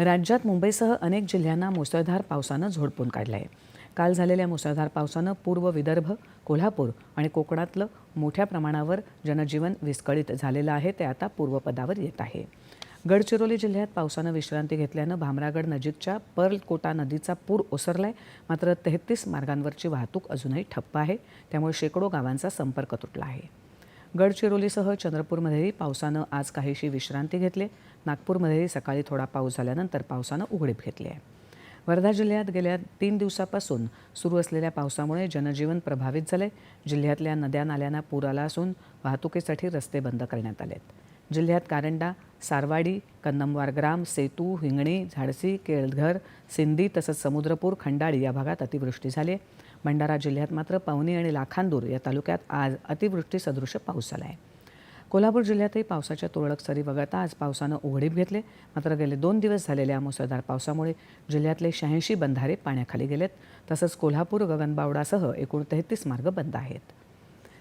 राज्यात मुंबईसह अनेक जिल्ह्यांना मुसळधार पावसानं झोडपून काढलं आहे काल झालेल्या मुसळधार पावसानं पूर्व विदर्भ कोल्हापूर आणि कोकणातलं मोठ्या प्रमाणावर जनजीवन विस्कळीत झालेलं आहे ते आता पूर्वपदावर येत आहे. गडचिरोली जिल्ह्यात पावसानं विश्रांती घेतल्यानं भामरागड नजीकच्या पर्लकोटा नदीचा पूर ओसरलाय. मात्र तेहतीस मार्गांवरची वाहतूक अजूनही ठप्प आहे त्यामुळे शेकडो गावांचा संपर्क तुटला आहे. गडचिरोलीसह चंद्रपूरमध्येही पावसानं आज काहीशी विश्रांती घेतली. नागपूरमध्येही सकाळी थोडा पाऊस झाल्यानंतर पावसानं उघडीप घेतली आहे. वर्धा जिल्ह्यात गेल्या तीन दिवसापासून सुरू असलेल्या पावसामुळे जनजीवन प्रभावित झाले जिल्ह्यातल्या नद्या नाल्यांना पूर आला असून वाहतुकीसाठी रस्ते बंद करण्यात आलेत. जिल्ह्यात कारंडा सारवाडी कन्नमवार ग्राम सेतू हिंगणी झाडसी केळघर सिंदी तसंच समुद्रपूर खंडाळी या भागात अतिवृष्टी झाली आहे. भंडारा जिल्ह्यात मात्र पवनी आणि लाखांदूर या तालुक्यात आज अतिवृष्टी सदृश पाऊस झाला आहे कोल्हापूर जिल्ह्यातही पावसाच्या तुरळक सरी वगळता आज पावसानं उघडीप घेतले. मात्र गेले दोन दिवस झालेल्या मुसळधार पावसामुळे जिल्ह्यातले शहाऐंशी बंधारे पाण्याखाली गेलेत. तसंच कोल्हापूर गगनबावडासह एकूण तेहतीस मार्ग बंद आहेत.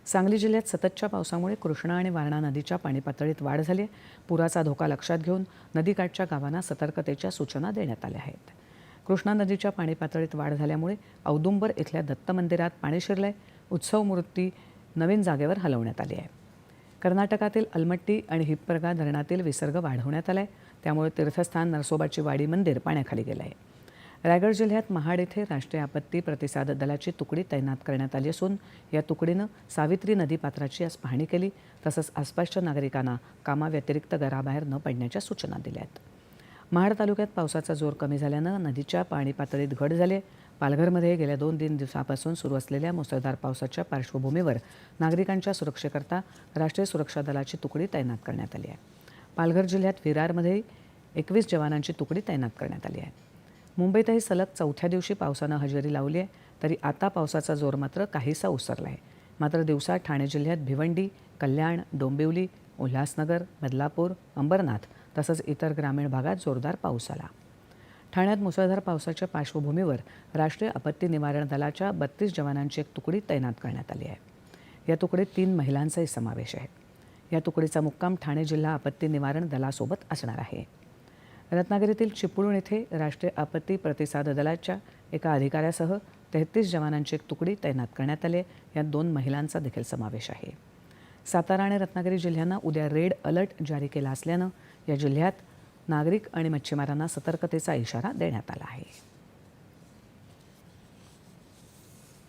सांगली जिल्ह्यात सततच्या पावसामुळे कृष्णा आणि वारणा नदीच्या पाणी पातळीत वाढ झाली आहे. पुराचा धोका लक्षात घेऊन नदीकाठच्या गावांना सतर्कतेच्या सूचना देण्यात आल्या आहेत. कृष्णा नदीच्या पाणी पातळीत वाढ झाल्यामुळे औदुंबर इथल्या दत्त मंदिरात पाणी शिरलंय. उत्सव मूर्ती नवीन जागेवर हलवण्यात आली आहे. कर्नाटकातील अलमट्टी आणि हिप्परगा धरणातील विसर्ग वाढवण्यात आला आहे त्यामुळे तीर्थस्थान नरसोबाची वाडी मंदिर पाण्याखाली गेलं आहे रायगड जिल्ह्यात महाड येथे राष्ट्रीय आपत्ती प्रतिसाद दलाची तुकडी तैनात करण्यात आली असून या तुकडीनं सावित्री नदीपात्राची आज पाहणी केली. तसंच आसपासच्या नागरिकांना कामाव्यतिरिक्त घराबाहेर न पडण्याच्या सूचना दिल्या आहेत महाड तालुक्यात पावसाचा जोर कमी झाल्यानं नदीच्या पाणी पातळीत घट झाली. पालघरमध्ये गेल्या दोन तीन दिवसापासून सुरू असलेल्या मुसळधार पावसाच्या पार्श्वभूमीवर नागरिकांच्या सुरक्षेकरता राष्ट्रीय सुरक्षा दलाची तुकडी तैनात करण्यात आली आहे. पालघर जिल्ह्यात विरारमध्ये एकवीस जवानांची तुकडी तैनात करण्यात आली आहे. मुंबईतही सलग चौथ्या दिवशी पावसानं हजेरी लावली आहे तरी आता पावसाचा जोर मात्र काहीसा ओसरला आहे मात्र दिवसा ठाणे जिल्ह्यात भिवंडी कल्याण डोंबिवली उल्हासनगर बदलापूर अंबरनाथ तसंच इतर ग्रामीण भागात जोरदार पाऊस आला. ठाण्यात मुसळधार पावसाच्या पार्श्वभूमीवर राष्ट्रीय आपत्ती निवारण दलाच्या बत्तीस जवानांची एक तुकडी तैनात करण्यात आली आहे. या तुकडीत तीन महिलांचाही समावेश आहे. या तुकडीचा मुक्काम ठाणे जिल्हा आपत्ती निवारण दलासोबत असणार आहे. रत्नागिरीतील चिपळूण येथे राष्ट्रीय आपत्ती प्रतिसाद दलाच्या एका अधिकाऱ्यासह तेहतीस जवानांची एक तुकडी तैनात करण्यात आली आहे. यात दोन महिलांचा देखील समावेश आहे. सातारा आणि रत्नागिरी जिल्ह्यांना उद्या रेड अलर्ट जारी केला असल्यानं या जिल्ह्यात नागरिक आणि मच्छीमारांना सतर्कतेचा इशारा देण्यात आला आहे.